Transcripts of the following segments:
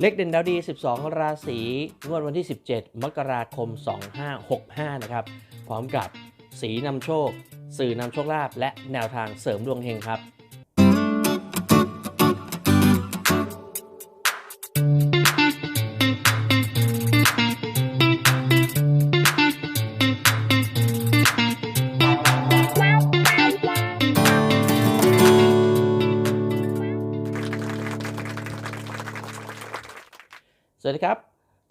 เลขเด่นดาวดี 12 ราศี งวดวันที่ 17 มกราคม 2565 นะครับ พร้อมกับสีนำโชค สื่อนำโชคลาภและแนวทางเสริมดวงเฮงครับ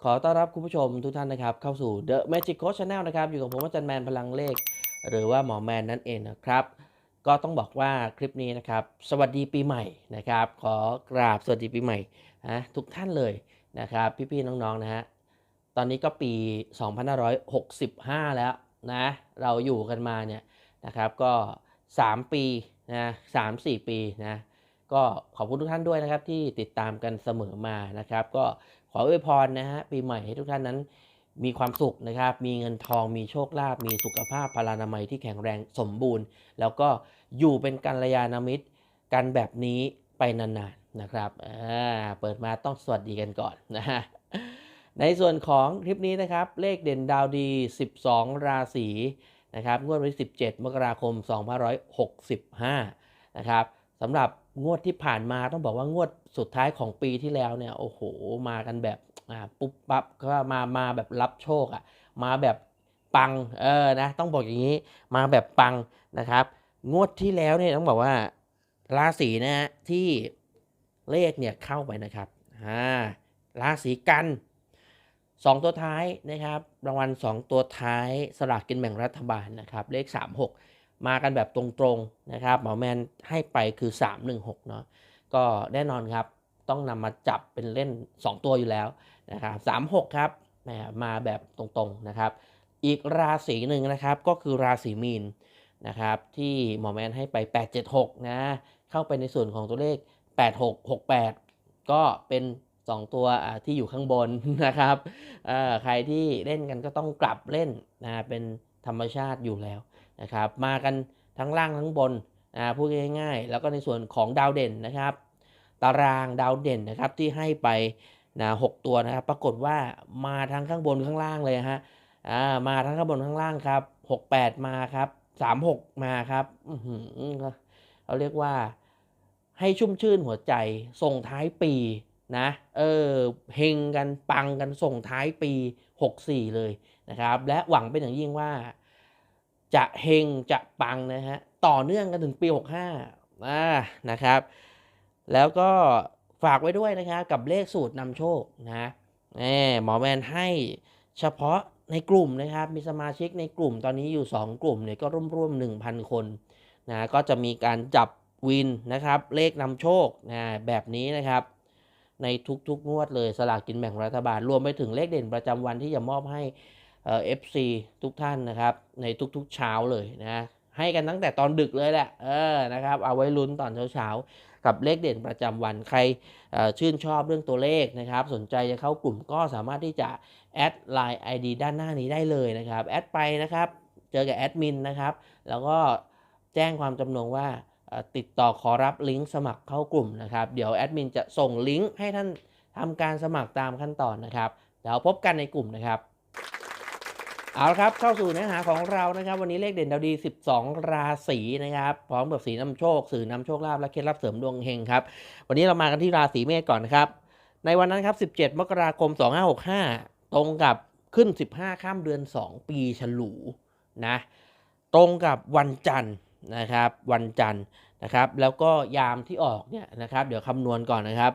อต้อนรับคุณผู้ชมทุกท่านนะครับ เข้าสู่ The Magic Coach Channel นะครับ อยู่กับผมอาจารย์แมนพลังเลข หรือว่าหมอแมนนั่นเองนะครับ ก็ต้องบอกว่าคลิปนี้นะครับ สวัสดีปีใหม่นะครับ ขอกราบสวัสดีปีใหม่นะทุกท่านเลยนะครับ พี่ๆน้องๆนะฮะตอนนี้ก็ปี 2565 แล้วนะเราอยู่กันมาเนี่ยนะครับก็ 3 ปีนะ3-4ปีนะก็ขอบคุณทุกท่านด้วยนะครับที่ติดตามกันเสมอมานะครับ ก็ ขออวยพรนะฮะปีใหม่ให้ทุกท่านนั้นมีความสุขนะครับ มีเงินทอง มีโชคลาภ มีสุขภาพพลานามัยที่แข็งแรงสมบูรณ์ แล้วก็อยู่เป็นกัลยาณมิตรกันแบบนี้ไปนานๆนะครับอ่าเปิดมาต้องสวัสดีกันก่อนนะฮะ ในส่วนของคลิปนี้นะครับ เลขเด่นดาวดี 12 ราศีนะครับงวดวันที่ 17 มกราคม 2565 นะครับสำหรับงวดที่ผ่านมาต้องบอกว่างวดสุดท้ายของปีที่แล้วเนี่ยโอ้โหมากันแบบอ่าปุ๊บปั๊บก็มามาแบบรับโชคอะ่ะมาแบบปังเออนะต้องบอกอย่างนี้มาแบบปังนะครับ งวดที่แล้วเนี่ยต้องบอกว่าราศีนะฮะที่เลขเนี่ยเข้าไปนะครับอ่าราศีกันสองตัวท้ายนะครับรางวัลสองตัวท้ายสลากกินแบ่งรัฐบาลนะครับเลข36ม มากันแบบตรงๆนะครับหมอแมนให้ไปคือ 316 เนาะก็แน่นอนครับต้องนำมาจับเป็นเล่น 2 ตัวอยู่แล้วนะครับ36 ครับมาแบบตรงๆนะครับ อีกราศีหนึ่งนะครับก็คือราศีมีนนะครับที่หมอแมนให้ไป 876 นะ เข้าไปในส่วนของตัวเลข 8668 ก็เป็น 2 ตัวที่อยู่ข้างบนนะครับใครที่เล่นกันก็ต้องกลับเล่นนะเป็นธรรมชาติอยู่แล้ว นะครับมากันทั้งล่างทั้งบนนะพูดง่ายๆ แล้วก็ในส่วนของดาวเด่นนะครับ ตารางดาวเด่นนะครับที่ให้ไปนะหกตัวนะครับ ปรากฏว่ามาทั้งข้างบนข้างล่างเลยฮะอ่ามาทั้งข้างบนข้างล่างครับหกแปดมาครับสามหกมาครับอืเราเรียกว่าให้ชุ่มชื่นหัวใจส่งท้ายปีนะ เออเฮงกันปังกันส่งท้ายปี 64 เลยนะครับ และหวังเป็นอย่างยิ่งว่า จะเฮงจะปังนะฮะต่อเนื่องกันถึงปี 65อ่านะครับ แล้วก็ฝากไว้ด้วยนะครับกับเลขสูตรนำโชคนะหมหมอแมนให้เฉพาะในกลุ่มนะครับ มีสมาชิกในกลุ่มตอนนี้อยู่ 2 กลุ่มเนี่ยก็ร่วมๆ1,000 คนนะก็จะมีการจับวินนะครับ เลขนำโชคนะแบบนี้นะครับ ในทุกๆงวดเลยสลากกินแบ่งรัฐบาล รวมไปถึงเลขเด่นประจำวันที่จะมอบให้ เอฟซีทุกท่านนะครับ ในทุกๆเช้าเลยนะให้กันตั้งแต่ตอนดึกเลยแหละเออนะครับเอาไว้ลุ้นตอนเช้าๆ กับเลขเด่นประจำวันใครชื่นชอบเรื่องตัวเลขนะครับ สนใจจะเข้ากลุ่มก็สามารถที่จะแอดไลน์ ID ด้านหน้านี้ได้เลยนะครับ แอดไปนะครับ เจอกับแอดมินนะครับ แล้วก็แจ้งความจำนงว่าติดต่อขอรับลิงก์สมัครเข้ากลุ่มนะครับ เดี๋ยวแอดมินจะส่งลิงก์ให้ท่านทำการสมัครตามขั้นตอนนะครับ เดี๋ยวพบกันในกลุ่มนะครับ เอาละครับเข้าสู่เนื้อหาของเรานะครับ วันนี้เลขเด่นดาวดี 12 ราศีนะครับ พร้อมกับสีนำโชค สื่อนำโชคลาภและเคล็ดลับเสริมดวงเฮงครับ วันนี้เรามากันที่ราศีเมษก่อนนะครับ ในวันนั้นครับ 17 มกราคม 2565 ตรงกับขึ้น 15 ข้ามเดือน 2 ปีฉลูนะตรงกับวันจันทร์นะครับ วันจันทร์นะครับ แล้วก็ยามที่ออกเนี่ยนะครับ เดี๋ยวคำนวณก่อนนะครับ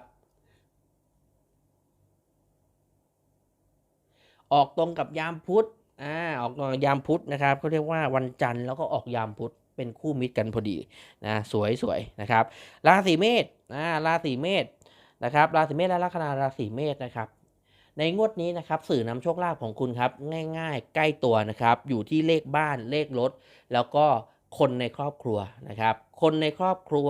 ออกตรงกับยามพุธ อ่าออกยามพุธนะครับเขาเรียกว่าวันจันทร์แล้วก็ออกยามพุธเป็นคู่มิตรกันพอดีนะสวยสวยนะครับราศีเมษอ่าราศีเมษนะครับราศีเมษและลัคนาราศีเมษนะครับ ในงวดนี้นะครับสื่อนำโชคลาภของคุณครับ ง่ายๆ ใกล้ตัวนะครับ อยู่ที่เลขบ้านเลขรถ แล้วก็คนในครอบครัวนะครับ คนในครอบครัว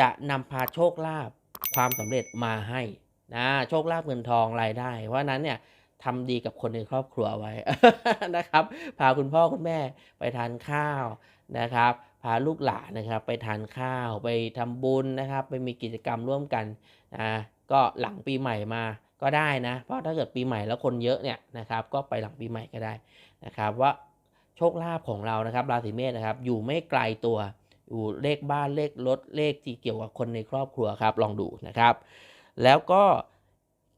จะนำพาโชคลาภความสำเร็จมาให้นะโชคลาภเงินทองรายได้ เพราะนั้นเนี่ย ทำดีกับคนในครอบครัวไว้นะครับ พาคุณพ่อคุณแม่ไปทานข้าวนะครับ พาลูกหลานนะครับ ไปทานข้าวไปทำบุญนะครับ ไปมีกิจกรรมร่วมกันนะก็หลังปีใหม่มาก็ได้นะ เพราะถ้าเกิดปีใหม่แล้วคนเยอะเนี่ยนะครับ ก็ไปหลังปีใหม่ก็ได้นะครับ ว่าโชคลาภของเรานะครับ ราศีเมษนะครับ อยู่ไม่ไกลตัวอยู่เลขบ้านเลขรถเลขที่เกี่ยวกับคนในครอบครัวครับ ลองดูนะครับ แล้วก็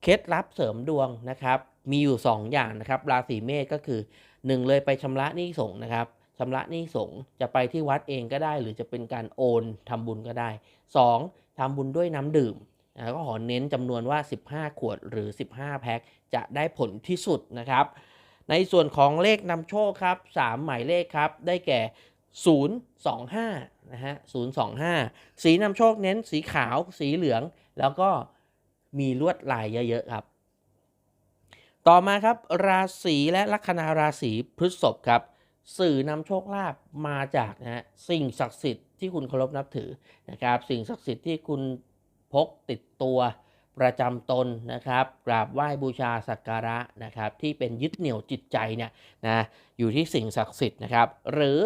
เคล็ดลับเสริมดวงนะครับ มีอยู่ 2 อย่างนะครับ ราศีเมษก็คือ 1 เลยไปชำระหนี้สงนะครับชำระหนี้สงจะไปที่วัดเองก็ได้ หรือจะเป็นการโอนทำบุญก็ได้ 2. ทำบุญด้วยน้ำดื่มนะก็ขอเน้นจำนวนว่า 15 ขวดหรือ 15 แพ็คจะได้ผลที่สุดนะครับ ในส่วนของเลขนำโชคครับ 3 หมายเลขครับ ได้แก่ 025นะฮะ025 สีนำโชคเน้นสีขาว สีเหลือง แล้วก็มีลวดลายเยอะๆครับ ต่อมาครับราศีและลัคนาราศีพฤษภครับ สื่อนำโชคลาภมาจากนะฮะสิ่งศักดิ์สิทธิ์ที่คุณเคารพนับถือนะครับ สิ่งศักดิ์สิทธิ์ที่คุณพกติดตัวประจำตนนะครับกราบไหว้บูชาสักการะนะครับที่เป็นยึดเหนี่ยวจิตใจเนี่ยนะอยู่ที่สิ่งศักดิ์สิทธิ์นะครับ หรือ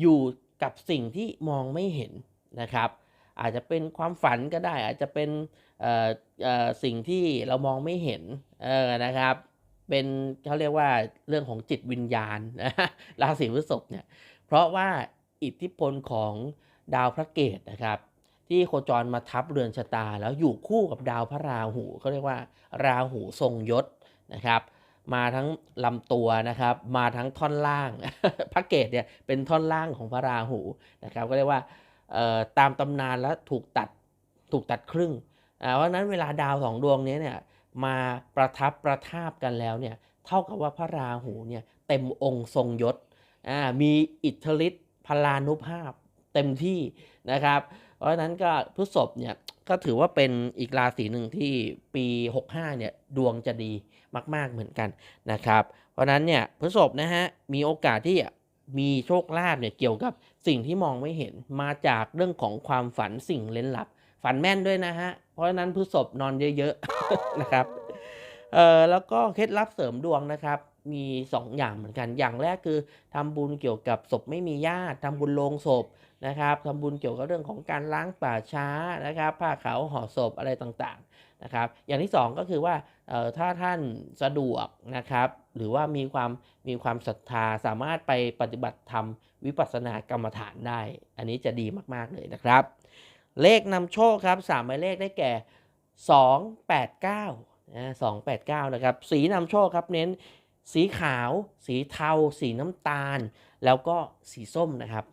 อยู่กับสิ่งที่มองไม่เห็นนะครับ อาจจะเป็นความฝันก็ได้ อาจจะเป็นสิ่งที่เรามองไม่เห็นนะครับเป็นเขาเรียกว่าเรื่องของจิตวิญญาณนะราศีพฤษภเนี่ยเพราะว่าอิทธิพลของดาวพระเกตนะครับ ที่โคจรมาทับเรือนชะตา แล้วอยู่คู่กับดาวพระราหูเขาเรียกว่า ราหูทรงยศนะครับ มาทั้งลำตัวนะครับ มาทั้งท่อนล่างพระเกตเนี่ยเป็นท่อนล่างของพระราหูนะครับ ก็เรียกว่า ตามตำนานแล้วถูกตัดถูกตัดครึ่งเพราะนั้นเวลาดาวสองดวงนี้เนี่ยมาประทับประทาบกันแล้วเนี่ยเท่ากับว่าพระราหูเนี่ยเต็มองค์ทรงยศมีอิทธิฤทธิ์พลานุภาพเต็มที่นะครับ เพราะฉะนั้นก็พฤษภเนี่ยก็ถือว่าเป็นอีกราศีหนึ่งที่ปี 65เนี่ยดวงจะดีมาก ๆเหมือนกันนะครับ เพราะนั้นเนี่ยพฤษภนะฮะมีโอกาสที่มีโชคลาภเนี่ยเกี่ยวกับ สิ่งที่มองไม่เห็นมาจากเรื่องของความฝันสิ่งเล้นลับ ฝันแม่นด้วยนะฮะ เพราะฉะนั้นพฤษภนอนเยอะๆนะครับเอ่อแล้วก็เคล็ดลับเสริมดวงนะครับ มี 2 อย่างเหมือนกันอย่างแรกคือทำบุญเกี่ยวกับศพไม่มีญาติทำบุญโลงศพ นะครับทำบุญเกี่ยวกับเรื่องของการล้างป่าช้านะครับ ผ้าขาวห่อศพอะไรต่างๆนะครับ อย่างที่ 2 ก็คือว่าถ้าท่านสะดวกนะครับ หรือว่ามีความมีความศรัทธาสามารถไปปฏิบัติธรรมวิปัสสนากรรมฐานได้ อันนี้จะดีมากๆเลยนะครับ เลขนำโชคครับ3หมายเลขได้แก่ 289นะ289 นะครับ สีนำโชคครับเน้นสีขาว สีเทา สีน้ำตาล แล้วก็สีส้มนะครับ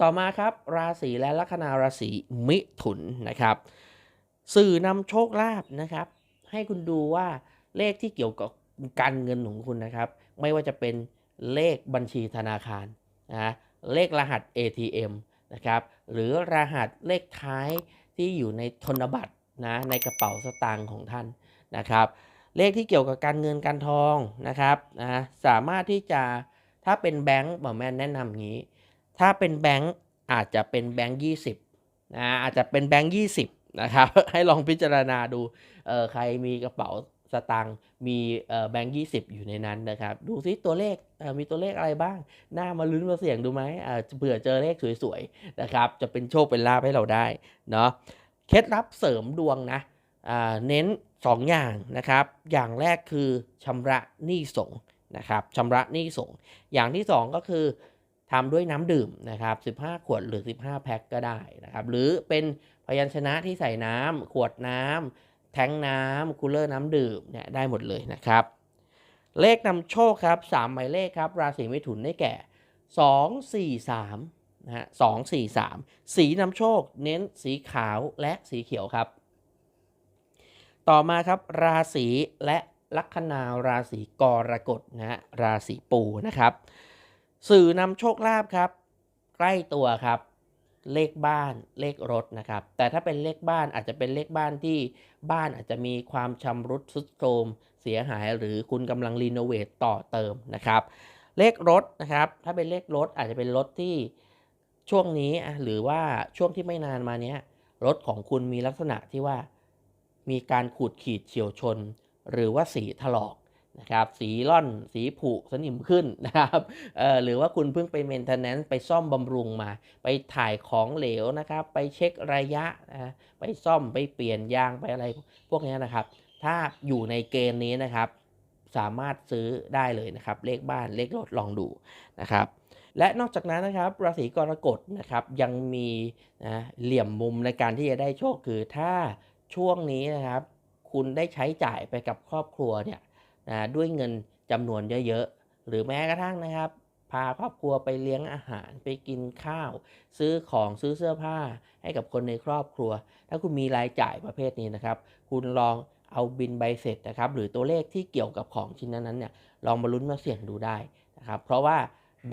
ต่อมาครับราศีและลัคนาราศีมิถุนนะครับ สื่อนำโชคลาภนะครับ ให้คุณดูว่าเลขที่เกี่ยวกับการเงินของคุณนะครับ ไม่ว่าจะเป็นเลขบัญชีธนาคารนะเลขรหัส ATM นะครับหรือรหัสเลขท้ายที่อยู่ในธนบัตรนะในกระเป๋าสตางค์ของท่านนะครับ เลขที่เกี่ยวกับการเงินการทองนะครับนะสามารถที่จะถ้าเป็นแบงก์หมอแม่นแนะนำอย่างนี้ ถ้าเป็นแบงก์อาจจะเป็นแบงก์ยี่สิบนะอาจจะเป็นแบงก์ยี่สิบนะครับ ให้ลองพิจารณาดูเออใครมีกระเป๋าสตางค์มีเออแบงก์ยี่สิบอยู่ในนั้นนะครับ ดูซิตัวเลขเออมีตัวเลขอะไรบ้าง หน้ามาลุ้นมาเสี่ยงดูไหมอ่าเผื่อเจอเลขสวยๆนะครับ จะเป็นโชคเป็นลาภให้เราได้เนาะเคล็ดลับเสริมดวงนะอ่าเน้น 2 อย่างนะครับ อย่างแรกคือชำระหนี้สงนะครับชำระหนี้สงอย่างที่ 2 ก็คือ ทำด้วยน้ำดื่มนะครับ 15 ขวดหรือ 15 แพ็คก็ได้นะครับ หรือเป็นพยัญชนะที่ใส่น้ำขวดน้ำแทงน้ำคูลเลอร์น้ำดื่มเนี่ยได้หมดเลยนะครับ เลขนำโชคครับ3หมายเลขครับ ราศีมิถุนได้แก่ 2 4 3นะฮะ2 4 3สีนำโชค เน้นสีขาวและสีเขียวครับ ต่อมาครับราศีและลัคนาราศีกรกฎนะฮะราศีปูนะครับ สื่อนำโชคลาภครับ ใกล้ตัวครับ เลขบ้านเลขรถนะครับ แต่ถ้าเป็นเลขบ้านอาจจะเป็นเลขบ้านที่บ้านอาจจะมีความชำรุดทรุดโทรมเสียหายหรือคุณกำลังรีโนเวทต่อเติมนะครับ เลขรถนะครับ ถ้าเป็นเลขรถอาจจะเป็นรถที่ช่วงนี้หรือว่าช่วงที่ไม่นานมาเนี้ยรถของคุณมีลักษณะที่ว่ามีการขูดขีดเฉียวชน หรือว่าสีถลอก นะครับสีร่อนสีผุสนิมขึ้นนะครับหรือว่าคุณเพิ่งไปเมนเทนแนนซ์ไปซ่อมบำรุงมา ไปถ่ายของเหลวนะครับ ไปเช็คระยะนะไปซ่อมไปเปลี่ยนยางไปอะไรพวกนี้นะครับ ถ้าอยู่ในเกณฑ์นี้นะครับ สามารถซื้อได้เลยนะครับ เลขบ้านเลขรถลองดูนะครับ และนอกจากนั้นนะครับราศีกรกฎนะครับยังมีนะเหลี่ยมมุมในการที่จะได้โชคคือถ้าช่วงนี้นะครับ คุณได้ใช้จ่ายไปกับครอบครัวเนี่ย นะด้วยเงินจำนวนเยอะๆ หรือแม้กระทั่งนะครับ พาครอบครัวไปเลี้ยงอาหารไปกินข้าว ซื้อของซื้อเสื้อผ้าให้กับคนในครอบครัว ถ้าคุณมีรายจ่ายประเภทนี้นะครับ คุณลองเอาบินใบเสร็จนะครับ หรือตัวเลขที่เกี่ยวกับของชิ้นนั้นๆเนี่ยลองมาลุ้นมาเสี่ยงดูได้นะครับ เพราะว่า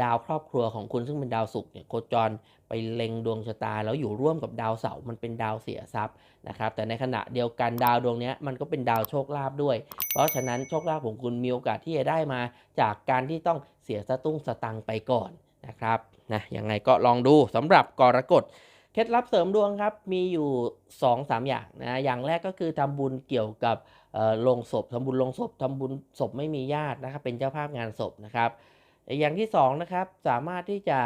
ดาวครอบครัวของคุณซึ่งเป็นดาวศุกร์เนี่ยโคจรไปเล็งดวงชะตา แล้วอยู่ร่วมกับดาวเสาร์มันเป็นดาวเสียทรัพย์นะครับ แต่ในขณะเดียวกันดาวดวงนี้มันก็เป็นดาวโชคลาภด้วย เพราะฉะนั้นโชคลาภของคุณมีโอกาสที่จะได้มาจากการที่ต้องเสียสตุ้งสตังไปก่อนนะครับนะยังไงก็ลองดูสำหรับกรกฎเคล็ดลับเสริมดวงครับมีอยู่ 2 3 อย่างนะอย่างแรกก็คือทำบุญเกี่ยวกับโลงศพทำบุญโลงศพทำบุญศพไม่มีญาตินะครับเป็นเจ้าภาพงานศพนะครับ อย่างที่2นะครับสามารถที่จะ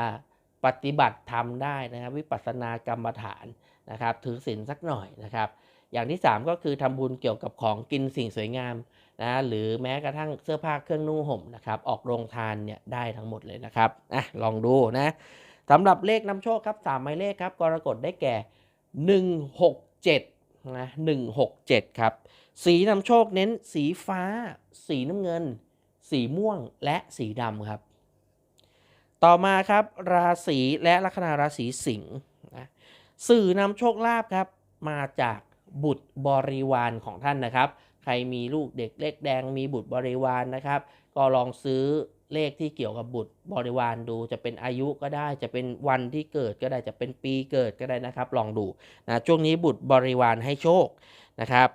ปฏิบัติธรรมได้นะครับวิปัสสนากรรมฐานนะครับถือศีลสักหน่อยนะครับ อย่างที่ 3 ก็คือทำบุญเกี่ยวกับของกินสิ่งสวยงามนะหรือแม้กระทั่งเสื้อผ้าเครื่องนุ่งห่มนะครับออกโรงทานเนี่ยได้ทั้งหมดเลยนะครับอะลองดูนะสำหรับเลขนำโชคครับสามหมายเลขครับกรกฎได้แก่ 167นะ167 ครับ สีนำโชคเน้นสีฟ้า สีน้ำเงิน สีม่วงและสีดำครับ ต่อมาครับราศีและลัคนาราศีสิงห์นะสื่อนำโชคลาภครับมาจากบุตรบริวารของท่านนะครับ ใครมีลูกเด็กเล็กแดงมีบุตรบริวารนะครับ ก็ลองซื้อเลขที่เกี่ยวกับบุตรบริวารดู จะเป็นอายุก็ได้จะเป็นวันที่เกิดก็ได้จะเป็นปีเกิดก็ได้นะครับ ลองดูนะช่วงนี้บุตรบริวารให้โชคนะครับ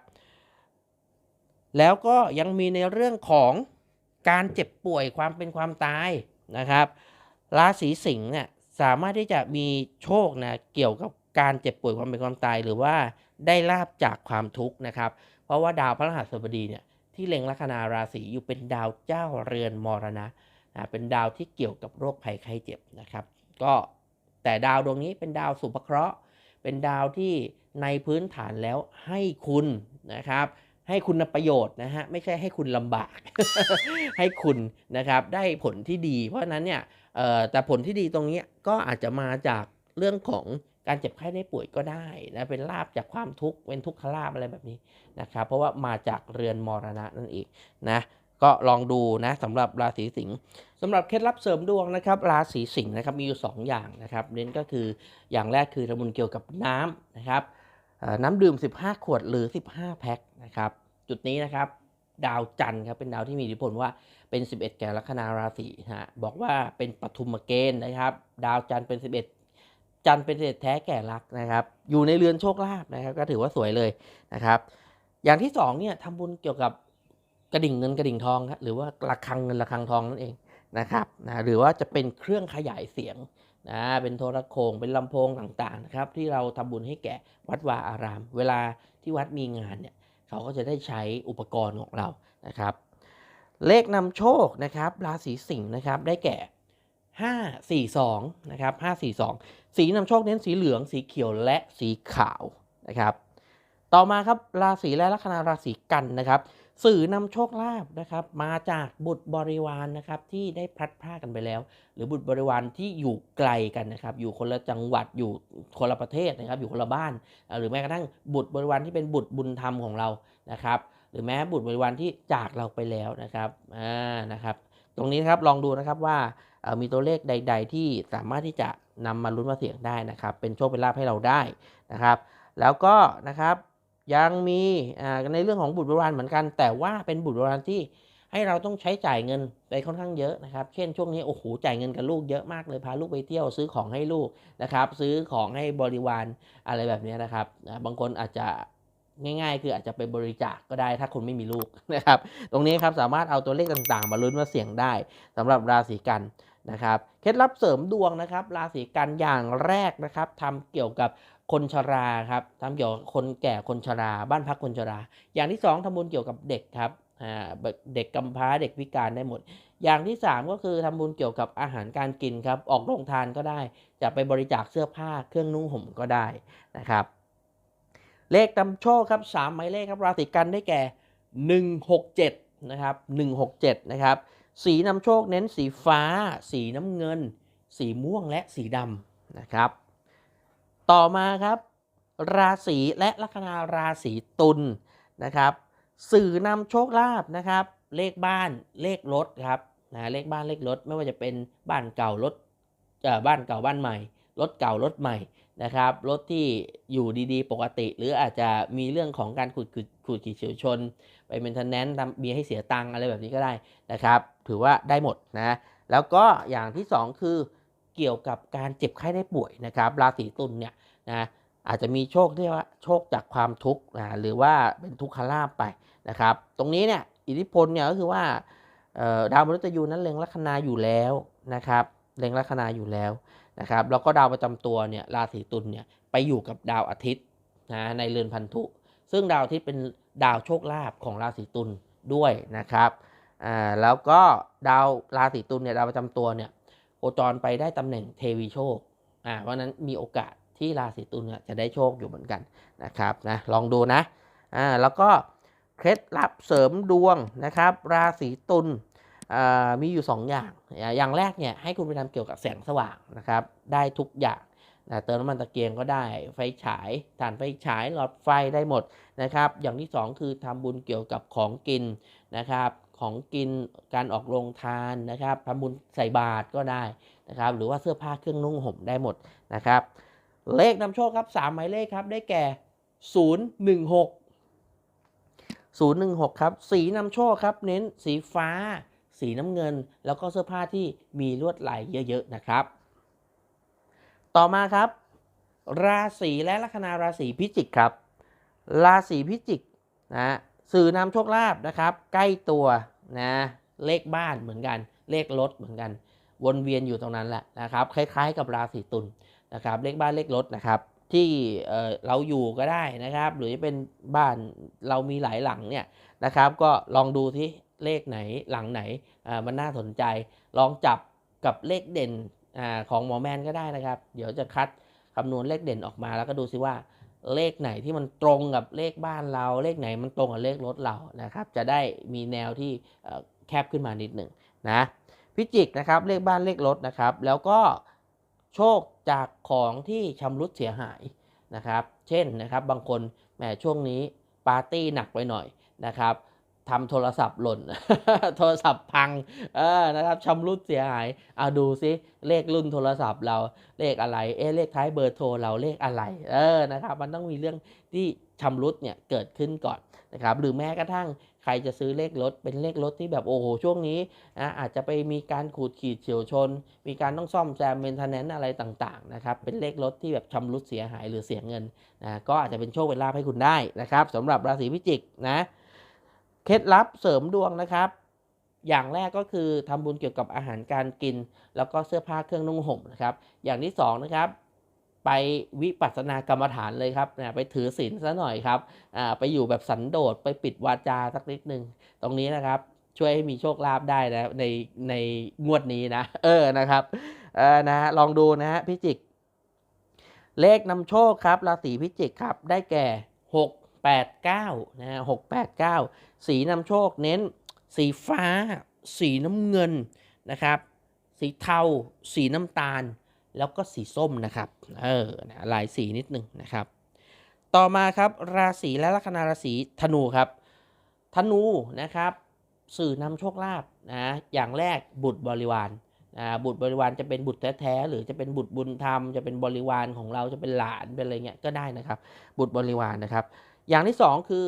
แล้วก็ยังมีในเรื่องของการเจ็บป่วยความเป็นความตายนะครับ ราศีสิงห์เนี่ยสามารถที่จะมีโชคนะเกี่ยวกับการเจ็บป่วยความเป็นความตายหรือว่าได้ลาบจากความทุกข์นะครับ เพราะว่าดาวพระรหัสบดีเนี่ยที่เล็งลัคนาราศีอยู่เป็นดาวเจ้าเรือนมรณะนะเป็นดาวที่เกี่ยวกับโรคภัยไข้เจ็บนะครับ ก็แต่ดาวดวงนี้เป็นดาวสุภเคราะห์ เป็นดาวที่ในพื้นฐานแล้วให้คุณนะครับ ให้คุณประโยชน์นะฮะไม่ใช่ให้คุณลำบาก ให้คุณนะครับได้ผลที่ดี เพราะนั้นเนี่ยแต่ผลที่ดีตรงนี้ก็อาจจะมาจากเรื่องของการเจ็บไข้ได้ป่วยก็ได้นะเป็นลาบจากความทุกข์เป็นทุกขลาบอะไรแบบนี้นะครับเพราะว่ามาจากเรือนมรณะนั่นเองนะก็ลองดูนะสำหรับราศีสิงห์สำหรับเคล็ดลับเสริมดวงนะครับ ราศีสิงห์นะครับมีอยู่ 2 อย่างนะครับเน้นก็คืออย่างแรกคือทำบุญเกี่ยวกับน้ำนะครับ น้ำดื่ม 15 ขวดหรือ 15 แพ็คนะครับ จุดนี้นะครับ ดาวจันทร์ครับเป็นดาวที่มีอิทธิพลว่าเป็น 11 แก่ลัคนาราศีฮะบอกว่าเป็นปฐุมเกณฑ์นะครับ ดาวจันทร์เป็น 11 จันทร์เป็น11แท้แก่ลักนะครับ อยู่ในเรือนโชคลาภนะครับ ก็ถือว่าสวยเลยนะครับ อย่างที่สองเนี่ยทำบุญเกี่ยวกับกระดิ่งเงินกระดิ่งทองครับหรือว่าระฆังเงินระฆังทองนั่นเองนะครับนะหรือว่าจะเป็นเครื่องขยายเสียง นะเป็นโทรโขงเป็นลำโพงต่างๆนะครับที่เราทำบุญให้แก่วัดวาอาราม เวลาที่วัดมีงานเนี่ยเขาก็จะได้ใช้อุปกรณ์ของเรานะครับ เลขนำโชคนะครับ ราศีสิงห์นะครับได้แก่ 542นะครับ542 สีนำโชคเน้นสีเหลือง สีเขียวและสีขาวนะครับ ต่อมาครับราศีและลัคนาราศีกันนะครับ สื่อนำโชคลาภนะครับ มาจากบุตรบริวารนะครับที่ได้พลัดพรากกันไปแล้ว หรือบุตรบริวารที่อยู่ไกลกันนะครับ อยู่คนละจังหวัดอยู่คนละประเทศนะครับ อยู่คนละบ้าน หรือแม้กระทั่งบุตรบริวารที่เป็นบุตรบุญธรรมของเรานะครับ หรือแม้บุตรบริวารที่จากเราไปแล้วนะครับอ่านะครับ ตรงนี้นครับลองดูนะครับว่ามีตัวเลขใด ๆ ที่สามารถที่จะนำมาลุ้นมาเสี่ยงได้นะครับ เป็นโชคเป็นลาภให้เราได้นะครับ แล้วก็นะครับ ยังมีในเรื่องของบุตรบริวารเหมือนกัน แต่ว่าเป็นบุตรบริวารที่ให้เราต้องใช้จ่ายเงินไปค่อนข้างเยอะนะครับ เช่นช่วงนี้โอ้โหจ่ายเงินกับลูกเยอะมากเลยพาลูกไปเที่ยวซื้อของให้ลูกนะครับ ซื้อของให้บริวารอะไรแบบนี้นะครับ บางคนอาจจะง่าย ๆ คืออาจจะไปบริจาคก็ได้ถ้าคนไม่มีลูกนะครับ ตรงนี้ครับสามารถเอาตัวเลขต่างๆ มาลุ้นมาเสี่ยงได้สำหรับราศีกันนะครับ เคล็ดลับเสริมดวงนะครับ ราศีกันอย่างแรกนะครับทำเกี่ยวกับ คนชราครับทำเกี่ยวกับคนแก่คนชรา บ้านพักคนชรา อย่างที่สองทำบุญเกี่ยวกับเด็กครับเด็กกำพร้าเด็กพิการได้หมด อย่างที่ 3 ก็คือทำบุญเกี่ยวกับอาหารการกินครับออกโรงทานก็ได้ จะไปบริจาคเสื้อผ้าเครื่องนุ่งห่มก็ได้นะครับ เลขนำโชคครับ3หมายเลขครับราศีกันได้แก่ 167นะครับ167นะครับสีนำโชคเน้นสีฟ้า สีน้ำเงิน สีม่วงและสีดำนะครับ ต่อมาครับ ราศีและลัคนาราศีตุลนะครับ สื่อนำโชคลาภนะครับ เลขบ้านเลขรถครับนะเลขบ้านเลขรถไม่ว่าจะเป็นบ้านเก่ารถบ้านเก่าบ้านใหม่รถเก่ารถใหม่นะครับรถที่อยู่ดีๆ ปกติ หรืออาจจะมีเรื่องของการขูดขูดขูดขีดเฉียวชน ไปเป็นทันแนนทำมียให้เสียตังอะไรแบบนี้ก็ได้นะครับ ถือว่าได้หมดนะแล้วก็อย่างที่ 2 คือ เกี่ยวกับการเจ็บไข้ได้ป่วยนะครับ ราศีตุลเนี่ยนะอาจจะมีโชคที่ว่าโชคจากความทุกข์นะหรือว่าเป็นทุกขลาภไปนะครับ ตรงนี้เนี่ยอิทธิพลเนี่ยก็คือว่าดาวมฤตยูนั้นเล็งลัคนาอยู่แล้วนะครับเล็งลัคนาอยู่แล้วนะครับแล้วก็ดาวประจำตัวเนี่ยราศีตุลเนี่ยไปอยู่กับดาวอาทิตย์นะในเรือนพันธุ ซึ่งดาวอาทิตย์เป็นดาวโชคลาภของราศีตุลด้วยนะครับอ่าแล้วก็ดาวราศีตุลเนี่ยดาวประจำตัวเนี่ย จรไปได้ตำแหน่งเทวีโชคอ่าเพราะนั้นมีโอกาสที่ราศีตุลเนี่ยจะได้โชคอยู่เหมือนกันนะครับนะลองดูนะอ่าแล้วก็เคล็ดลับเสริมดวงนะครับ ราศีตุลอ่ามีอยู่ 2 อย่าง อย่างแรกเนี่ยให้คุณไปทำเกี่ยวกับแสงสว่างนะครับ ได้ทุกอย่างนะเติมน้ำมันตะเกียงก็ได้ ไฟฉายถ่านไฟฉายหลอดไฟได้หมดนะครับ อย่างที่ 2 คือทำบุญเกี่ยวกับของกินนะครับ ของกินการออกโรงทานนะครับทำบุญใส่บาตรก็ได้นะครับ หรือว่าเสื้อผ้าเครื่องนุ่งห่มได้หมดนะครับ เลขนำโชคครับ3หมายเลขครับได้แก่ 016 016 ครับ สีนำโชคครับ เน้นสีฟ้า สีน้ำเงิน แล้วก็เสื้อผ้าที่มีลวดลายเยอะ ๆ นะครับ ต่อมาครับ ราศีและลัคนาราศีพิจิกครับ ราศีพิจิกนะ สื่อนำโชคลาภนะครับ ใกล้ตัวนะเลขบ้านเหมือนกัน เลขรถเหมือนกัน วนเวียนอยู่ตรงนั้นแหละนะครับ คล้ายๆ กับราศีตุลนะครับ เลขบ้านเลขรถนะครับ ที่เราอยู่ก็ได้นะครับ หรือจะเป็นบ้านเรามีหลายหลังเนี่ยนะครับ ก็ลองดูที่เลขไหนหลังไหนมันน่าสนใจ ลองจับกับเลขเด่นอของหมอแมนก็ได้นะครับ เดี๋ยวจะคัดคำนวณเลขเด่นออกมาแล้วก็ดูซิว่า เลขไหนที่มันตรงกับเลขบ้านเรา เลขไหนมันตรงกับเลขรถเรานะครับ จะได้มีแนวที่แคบขึ้นมานิดหนึ่งนะพิจิกนะครับเลขบ้านเลขรถนะครับ แล้วก็โชคจากของที่ชำรุดเสียหายนะครับ เช่นนะครับบางคนแหมช่วงนี้ปาร์ตี้หนักไปหน่อยนะครับ ทำโทรศัพท์หล่น โทรศัพท์พังเออนะครับชำรุดเสียหายเอาดูซิเลขรุ่นโทรศัพท์เราเลขอะไร เอ๊ะเลขท้ายเบอร์โทรเราเลขอะไร เออนะครับ มันต้องมีเรื่องที่ชำรุดเนี่ยเกิดขึ้นก่อนนะครับ หรือแม้กระทั่งใครจะซื้อเลขรถเป็นเลขรถที่แบบโอ้โหช่วงนี้นะอาจจะไปมีการขูดขีดเฉียวชน มีการต้องซ่อมแซมเมนเทนแนนอะไรต่างๆนะครับเป็นเลขรถที่แบบชำรุดเสียหายหรือเสียเงินนะก็อาจจะเป็นโชคเป็นลาภให้คุณได้นะครับสำหรับราศีพิจิกนะ เคล็ดลับเสริมดวงนะครับ อย่างแรกก็คือทำบุญเกี่ยวกับอาหารการกิน แล้วก็เสื้อผ้าเครื่องนุ่งห่มนะครับ อย่างที่สองนะครับไปวิปัสสนากรรมฐานเลยครับนะไปถือศีลซะหน่อยครับอ่าไปอยู่แบบสันโดษไปปิดวาจาสักนิดหนึ่งตรงนี้นะครับ ช่วยให้มีโชคลาภได้นะในในงวดนี้นะ เออนะครับเออนะฮะลองดูนะฮะพิจิก เลขนำโชคครับราศีพิจิกครับ ได้แก่ 6 8 9นะฮะ6 8 9 สีนำโชคเน้น สีฟ้า สีน้ำเงินนะครับ สีเทา สีน้ำตาล แล้วก็สีส้มนะครับ เออนะหลายสีนิดหนึ่งนะครับ ต่อมาครับราศีและลัคนาราศีธนูครับธนูนะครับ สื่อนำโชคลาภนะอย่างแรกบุตรบริวารอ่าบุตรบริวารจะเป็นบุตรแท้ๆหรือจะเป็นบุตรบุญธรรมจะเป็นบริวารของเราจะเป็นหลานเป็นอะไรเงี้ยก็ได้นะครับ บุตรบริวารนะครับ อย่างที่สองคือ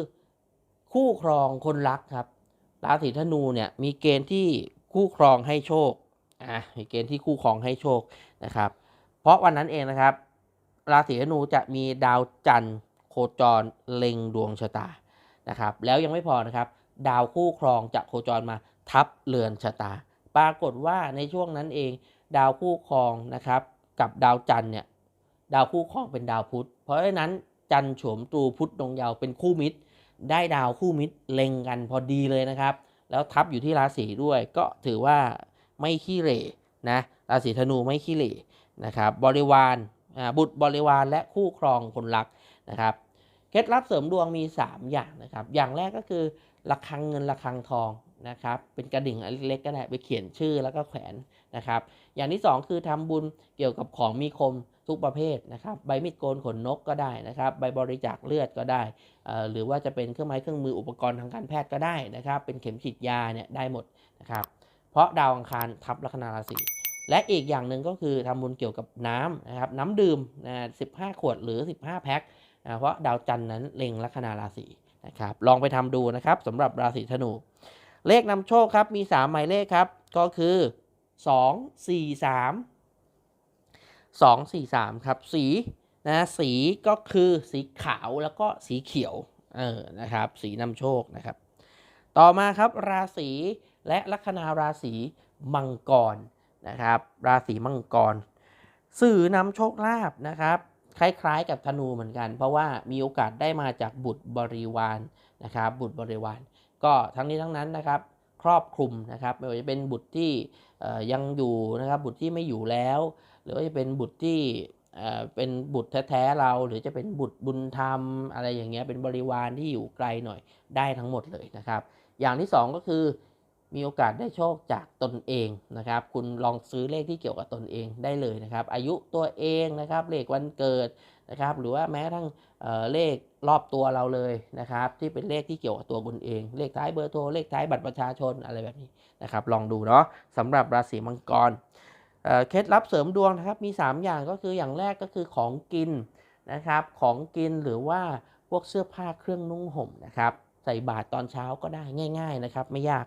คู่ครองคนรักครับ ราศีธนูเนี่ยมีเกณฑ์ที่คู่ครองให้โชคอ่ามีเกณฑ์ที่คู่ครองให้โชคนะครับ เพราะวันนั้นเองนะครับ ราศีธนูจะมีดาวจันทร์โคจรเล็งดวงชะตานะครับ แล้วยังไม่พอนะครับ ดาวคู่ครองจะโคจรมาทับเรือนชะตา ปรากฏว่าในช่วงนั้นเองดาวคู่ครองนะครับ กับดาวจันทร์เนี่ยดาวคู่ครองเป็นดาวพุธ เพราะฉะนั้น จันโฉมตรูพุทธดงยาวเป็นคู่มิตร ได้ดาวคู่มิตรเล็งกันพอดีเลยนะครับ แล้วทับอยู่ที่ราศีด้วย ก็ถือว่าไม่ขี้เหร่นะราศีธนูไม่ขี้เหร่นะครับบริวารบุตรบริวารและคู่ครองคนรักนะครับเคล็ดลับเสริมดวงมี 3 อย่างนะครับ อย่างแรกก็คือระฆังเงินระฆังทองนะครับ เป็นกระดิ่งเล็กๆก็ได้ไปเขียนชื่อแล้วก็แขวนนะครับ อย่างที่ 2 คือทำบุญเกี่ยวกับของมีคม ทุกประเภทนะครับ ใบมีดโกนขนนกก็ได้นะครับ ใบบริจาคเลือดก็ได้ หรือว่าจะเป็นเครื่องไม้เครื่องมืออุปกรณ์ทางการแพทย์ก็ได้นะครับ เป็นเข็มฉีดยาเนี่ยได้หมดนะครับ เพราะดาวอังคารทับลัคนาราศีและอีกอย่างหนึ่งก็คือทำบุญเกี่ยวกับน้ำนะครับน้ำดื่มนะ15ขวดหรือ 15 แพ็คนะเพราะดาวจันทร์นั้นเล็งลัคนาราศีนะครับลองไปทำดูนะครับสำหรับราศีธนู เลขนำโชคครับมี 3 หมายเลขครับ ก็คือ 2 4 3 2 4 3 ครับ สีนะสีก็คือสีขาวแล้วก็สีเขียวเออนะครับ สีนำโชคนะครับ ต่อมาครับราศีและลัคนาราศีมังกรนะครับ ราศีมังกร สื่อนำโชคลาภนะครับคล้ายๆ กับธนูเหมือนกัน เพราะว่ามีโอกาสได้มาจากบุตรบริวารนะครับ บุตรบริวาร ก็ทั้งนี้ทั้งนั้นนะครับ ครอบคลุมนะครับไม่ว่าจะเป็นบุตรที่ยังอยู่นะครับ บุตรที่ไม่อยู่แล้ว รือว่าจะเป็นบุตรที่เป็นบุตรแท้ๆเรา หรือจะเป็นบุตรบุญธรรมอะไรอย่างเงี้ยเป็นบริวารที่อยู่ไกลหน่อยได้ทั้งหมดเลยนะครับ อย่างที่ 2 ก็คือมีโอกาสได้โชคจากตนเองนะครับ คุณลองซื้อเลขที่เกี่ยวกับตนเองได้เลยนะครับ อายุตัวเองนะครับ เลขวันเกิดนะครับ หรือว่าแม้ทั้งเเลขรอบตัวเราเลยนะครับ ที่เป็นเลขที่เกี่ยวกับตัวคุณเอง เลขท้ายเบอร์โทรเลขท้ายบัตรประชาชนอะไรแบบนี้นะครับ ลองดูเนาะสำหรับราศีมังกร เคล็ดลับเสริมดวงนะครับมี 3 อย่างก็คืออย่างแรกก็คือของกินนะครับของกินหรือว่าพวกเสื้อผ้าเครื่องนุ่งห่มนะครับใส่บาตรตอนเช้าก็ได้ง่าย ๆนะครับ ไม่ยาก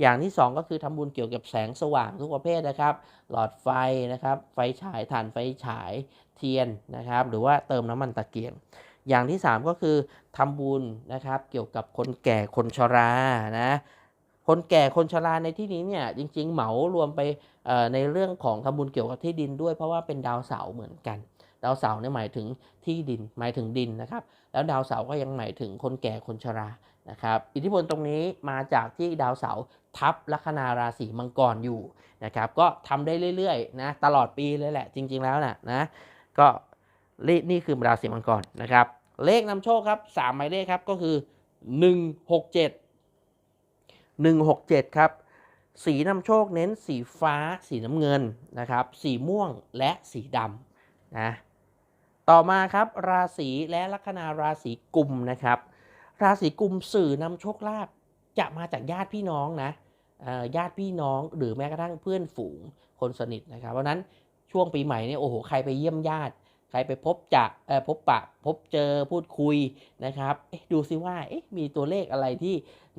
อย่างที่ 2 ก็คือทำบุญเกี่ยวกับแสงสว่างทุกประเภทนะครับ หลอดไฟนะครับ ไฟฉายถ่านไฟฉายเทียนนะครับ หรือว่าเติมน้ำมันตะเกียง อย่างที่ 3 ก็คือทำบุญนะครับ เกี่ยวกับคนแก่คนชรานะ คนแก่คนชราในที่นี้เนี่ยจริง ๆ เหมารวมไปในเรื่องของทำบุญเกี่ยวกับที่ดินด้วย เพราะว่าเป็นดาวเสาร์เหมือนกัน ดาวเสาร์เนี่ยหมายถึงที่ดินหมายถึงดินนะครับ แล้วดาวเสาก็ยังหมายถึงคนแก่คนชรานะครับอิทธิพลตรงนี้มาจากที่ดาวเสาร์ทับลัคนาราศีมังกรอยู่นะครับก็ทำได้เรื่อยๆนะตลอดปีเลยแหละจริง ๆแล้วนะนะก็นี่คือราศีมังกรนะครับเลขนำโชคครับ3หมายเลขครับก็คือ 167 167 ครับ สีนำโชคเน้นสีฟ้า สีน้ำเงินนะครับ สีม่วงและสีดำนะ ต่อมาครับราศีและลัคนาราศีกุมนะครับ ราศีกุมสื่อนำโชคลาภจะมาจากญาติพี่น้องนะญาติพี่น้องหรือแม้กระทั่งเพื่อนฝูงคนสนิทนะครับ เพราะนั้นช่วงปีใหม่เนี่ยโอ้โหใครไปเยี่ยมญาติ ใครไปพบจะพบปะพบเจอพูดคุยนะครับดูซิว่ามีตัวเลขอะไรที่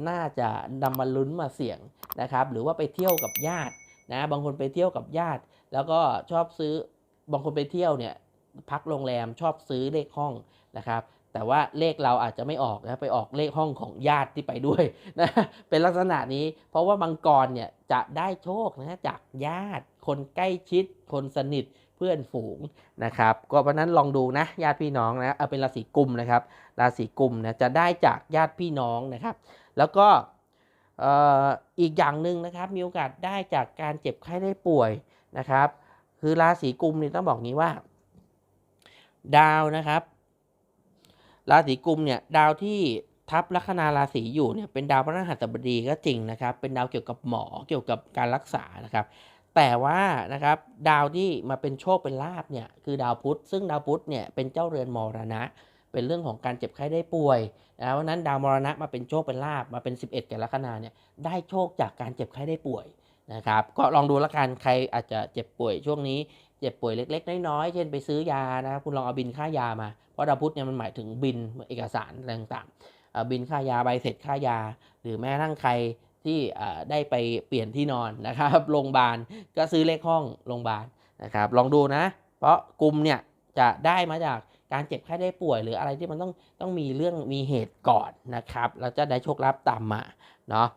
น่าจะนำมาลุ้นมาเสี่ยงนะครับ หรือว่าไปเที่ยวกับญาตินะบางคนไปเที่ยวกับญาติ แล้วก็ชอบซื้อบางคนไปเที่ยวเนี่ยพักโรงแรมชอบซื้อเลขห้องนะครับ แต่ว่าเลขเราอาจจะไม่ออกนะไปออกเลขห้องของญาติที่ไปด้วยนะเป็นลักษณะนี้ เพราะว่ามังกรเนี่ยจะได้โชคนะจากญาติ คนใกล้ชิด คนสนิทเพื่อนฝูงนะครับ ก็เพราะนั้นลองดูนะญาติพี่น้องนะเอาเป็นราศีกุมนะครับราศีกุมนะจะได้จากญาติพี่น้องนะครับ แล้วก็อีกอย่างหนึ่งนะครับมีโอกาสได้จากการเจ็บไข้ได้ป่วยนะครับ คือราศีกุมนี่ต้องบอกงี้ว่า ดาวนะครับ ราศีกุมเนี่ยดาวที่ทับลัคนาราศีอยู่เนี่ยเป็นดาวพฤหัสบดีก็จริงนะครับ เป็นดาวเกี่ยวกับหมอเกี่ยวกับการรักษานะครับ แต่ว่านะครับดาวที่มาเป็นโชคเป็นลาบเนี่ยคือดาวพุธ ซึ่งดาวพุธเนี่ยเป็นเจ้าเรือนมรณะ เป็นเรื่องของการเจ็บไข้ได้ป่วยนะเพราะนั้นดาวมรณะมาเป็นโชคเป็นลาบมาเป็น 11แก่ลัคนาเนี่ยได้โชคจากการเจ็บไข้ได้ป่วยนะครับก็ลองดูละกันใครอาจจะเจ็บป่วยช่วงนี้เจ็บป่วยเล็ก ๆ น้อยๆเช่นไปซื้อยานะครับคุณลองเอาบินค่ายามา ราะดาวพุธเนี่ยมันหมายถึงบินเอกสารอะไรต่างๆบินค่ายาใบเสร็จค่ายา หรือแม้ทั้งใครที่ได้ไปเปลี่ยนที่นอนนะครับโรงพยาบาลก็ซื้อเลขห้องโรงพยาบาลนะครับลองดูนะ เพราะกลุ่มเนี่ยจะได้มาจากการเจ็บไข้ได้ป่วยหรืออะไรที่มันต้องต้องมีเรื่องมีเหตุก่อนนะครับแล้วจะได้โชคลาภตามมาเนาะ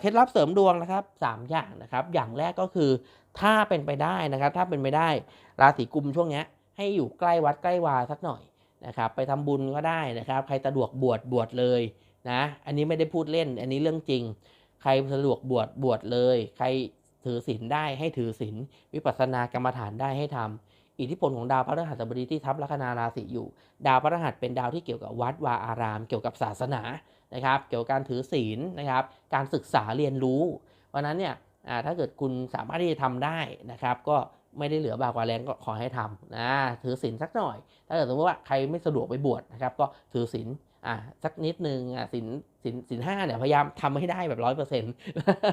เคล็ดลับเสริมดวงนะครับ 3 อย่างนะครับ อย่างแรกก็คือถ้าเป็นไปได้นะครับ ถ้าเป็นไปได้ราศีกุมช่วงนี้ ให้อยู่ใกล้วัดใกล้วาสักหน่อยนะครับไปทำบุญก็ได้นะครับ ใครสะดวกบวชบวชเลยนะอันนี้ไม่ได้พูดเล่น อันนี้เรื่องจริง ใครสะดวกบวชบวชเลย ใครถือศีลได้ให้ถือศีลวิปัสสนากรรมฐานได้ให้ทำอิทธิพลของดาวพฤหัสบดีที่ทับลัคนาราศีอยู่ ดาวพระฤหัสเป็นดาวที่เกี่ยวกับวัดวาอาราม เกี่ยวกับศาสนานะครับ เกี่ยวกับการถือศีลนะครับ การศึกษาเรียนรู้ เพราะนั้นเนี่ยถ้าเกิดคุณสามารถที่จะทำได้นะครับ ก็ ไม่ได้เหลือบากกว่าแรงก็ขอให้ทำนะถือศีลสักหน่อย ถ้าเกิดสมมติว่าใครไม่สะดวกไปบวชนะครับ ก็ถือศีลอะสักนิดนึงอะศีลศีลศีลห้าเนี่ยพยายามทำให้ได้แบบร้อยเปอร์เซ็นต์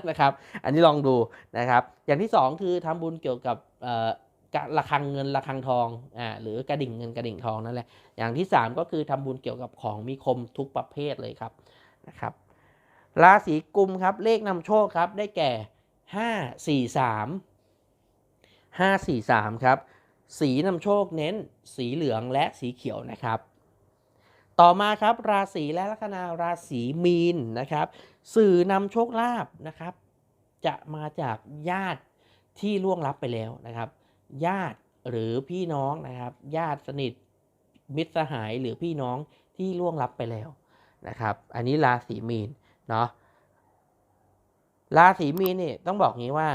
นะครับ อันนี้ลองดูนะครับ อย่างที่สองคือทำบุญเกี่ยวกับเอ่อกะระฆังเงินระฆังทองอ่าหรือกระดิ่งเงินกระดิ่งทองนั่นแหละ อย่างที่สามก็คือทำบุญเกี่ยวกับของมีคมทุกประเภทเลยครับนะครับราศีกุมครับเลขนำโชคครับได้แก่ห้าสี่สาม ห้าสี่สามครับ สีนำโชคเน้นสีเหลืองและสีเขียวนะครับ ต่อมาครับราศีและลัคนาราศีมีนนะครับ สื่อนำโชคลาภนะครับ จะมาจากญาติที่ล่วงลับไปแล้วนะครับ ญาติหรือพี่น้องนะครับ ญาติสนิทมิตรสหายหรือพี่น้องที่ล่วงลับไปแล้วนะครับ อันนี้ราศีมีนเนาะราศีมีนเนี่ยต้องบอกงี้ว่า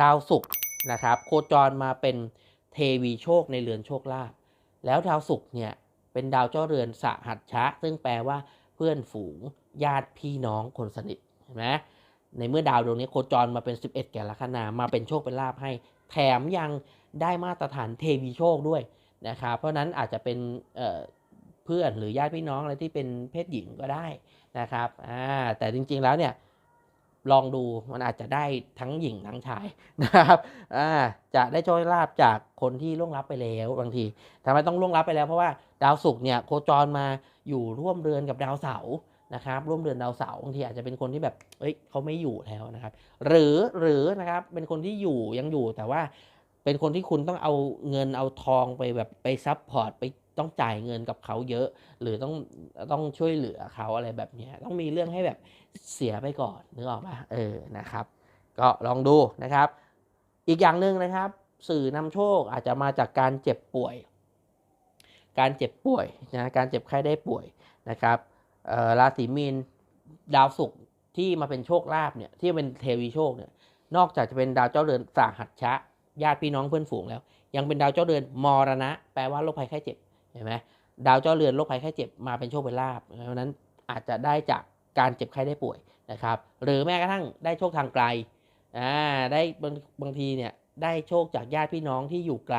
ดาวศุกร์ นะครับโคจรมาเป็นเทวีโชคในเรือนโชคลาภแล้วดาวศุกร์เนี่ยเป็นดาวเจ้าเรือนสหัชชะ ซึ่งแปลว่าเพื่อนฝูงญาติพี่น้องคนสนิทเห็นไหมในเมื่อดาวดวงนี้โคจรมาเป็น 11 แก่ลัคนามาเป็นโชคเป็นลาภให้ แถมยังได้มาตรฐานเทวีโชคด้วยนะครับเพราะนั้นอาจจะเป็นเเพื่อนหรือญาติพี่น้องอะไรที่เป็นเพศหญิงก็ได้นะครับแต่จริงๆแล้วเนี่ย ลองดูมันอาจจะได้ทั้งหญิงทั้งชายนะครับอ่าจะได้โชคลาภจากคนที่ล่วงลับไปแล้วบางทีทำไมต้องล่วงลับไปแล้วเพราะว่าดาวศุกร์เนี่ยโคจรมาอยู่ร่วมเรือนกับดาวเสาร์นะครับร่วมเรือนดาวเสาร์บางทีอาจจะเป็นคนที่แบบเอ้ยเขาไม่อยู่แล้วนะครับ หรือหรือนะครับเป็นคนที่อยู่ยังอยู่แต่ว่าเป็นคนที่คุณต้องเอาเงินเอาทองไปแบบไปซับพอร์ตไป ต้องจ่ายเงินกับเขาเยอะ หรือต้องต้องช่วยเหลือเขาอะไรแบบนี้ต้องมีเรื่องให้แบบเสียไปก่อนนึกออกปะเออนะครับ ก็ลองดูนะครับ อีกอย่างหนึ่งนะครับ สื่อนำโชคอาจจะมาจากการเจ็บป่วย การเจ็บป่วยนะการเจ็บไข้ได้ป่วยนะครับราศีมีนดาวศุกร์ที่มาเป็นโชคลาภเนี่ยที่เป็นเทวีโชคเนี่ยนอกจากจะเป็นดาวเจ้าเรือนสาหัสชะญาติพี่น้องเพื่อนฝูงแล้ว ยังเป็นดาวเจ้าเรือนมรณะ แปลว่าโรคภัยไข้เจ็บ เห็นไหมดาวเจ้าเรือนโรคภัยไข้เจ็บมาเป็นโชคเป็นลาภเพราะนั้นอาจจะได้จากการเจ็บไข้ได้ป่วยนะครับ หรือแม้กระทั่งได้โชคทางไกลอ่าได้บางบางทีเนี่ยได้โชคจากญาติพี่น้องที่อยู่ไกล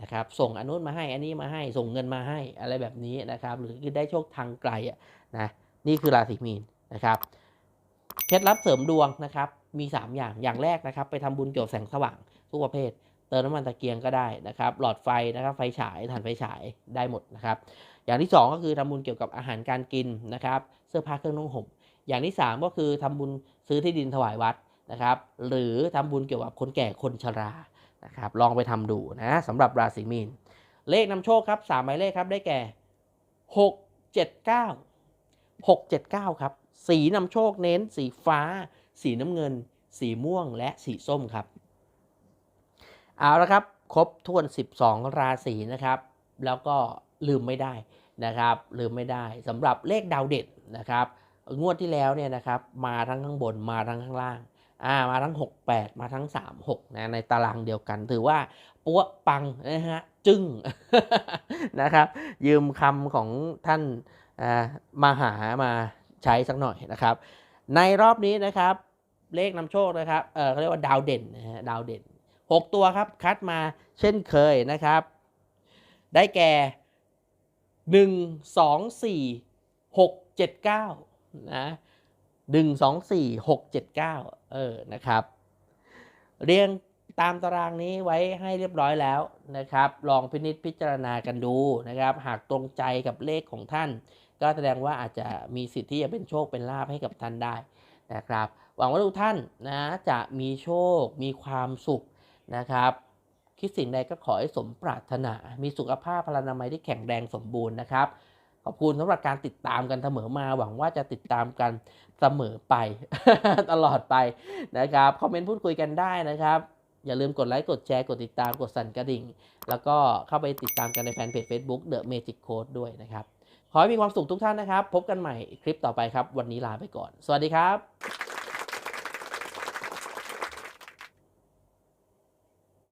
นะครับ ส่งอนุนมาให้อันนี้มาให้ส่งเงินมาให้อะไรแบบนี้นะครับ หรือคือได้โชคทางไกลอะนะนี่คือราศีมีนนะครับเคล็ดลับเสริมดวงนะครับมี 3 อย่างอย่างแรกนะครับ ไปทำบุญเกี่ยวแสงสว่างทุกประเภท เติมน้ำมันตะเกียงก็ได้นะครับ หลอดไฟนะครับ ไฟฉายถ่านไฟฉายได้หมดนะครับ อย่างที่ 2 ก็คือทำบุญเกี่ยวกับอาหารการกินนะครับ เสื้อผ้าเครื่องนุ่งห่ม อย่างที่ 3 ก็คือทำบุญซื้อที่ดินถวายวัดนะครับ หรือทำบุญเกี่ยวกับคนแก่คนชรานะครับ ลองไปทำดูนะสำหรับราศีมีน เลขนำโชคครับสามหมายเลขครับได้แก่ 6 7 9 6 7 9 ครับ สีนำโชคเน้นสีฟ้า สีน้ำเงิน สีม่วงและสีส้มครับ เอาละครับ ครบถ้วน 12 ราศีนะครับ แล้วก็ลืมไม่ได้นะครับ ลืมไม่ได้สำหรับเลขดาวเด่นนะครับ งวดที่แล้วเนี่ยนะครับ มาทั้งข้างบนมาทั้งข้างล่างอ่ามาทั้ง 68 มาทั้ง 36นะในตารางเดียวกัน ถือว่าปัวปังนะฮะจึ้งนะครับ ยืมคำของท่านอ่ามาหามาใช้สักหน่อยนะครับ ในรอบนี้นะครับ เลขนำโชคนะครับเออเขาเรียกว่าดาวเด่นนะฮะดาวเด่น 6 ตัวครับ คัดมาเช่นเคยนะครับ ได้แก่ 1 2 4 6 7 9นะ1 2 4 6 7 9 เออนะครับ เรียงตามตารางนี้ไว้ให้เรียบร้อยแล้วนะครับ ลองพินิจพิจารณากันดูนะครับ หากตรงใจกับเลขของท่าน ก็แสดงว่าอาจจะมีสิทธิ์ที่จะเป็นโชคเป็นลาภให้กับท่านได้นะครับ หวังว่าทุกท่านนะจะมีโชค มีความสุข นะครับ คิดสิ่งใดก็ขอให้สมปรารถนา มีสุขภาพพลานามัยที่แข็งแรงสมบูรณ์นะครับ ขอบคุณสำหรับการติดตามกันเสมอมา หวังว่าจะติดตามกันเสมอไป ตลอดไปนะครับ คอมเมนต์พูดคุยกันได้นะครับอย่าลืมกดไลค์ กดแชร์ กดติดตาม กดสั่นกระดิ่ง แล้วก็เข้าไปติดตามกันในแฟนเพจ Facebook The Magic Code ด้วยนะครับ ขอให้มีความสุขทุกท่านนะครับ พบกันใหม่คลิปต่อไปครับ วันนี้ลาไปก่อน สวัสดีครับ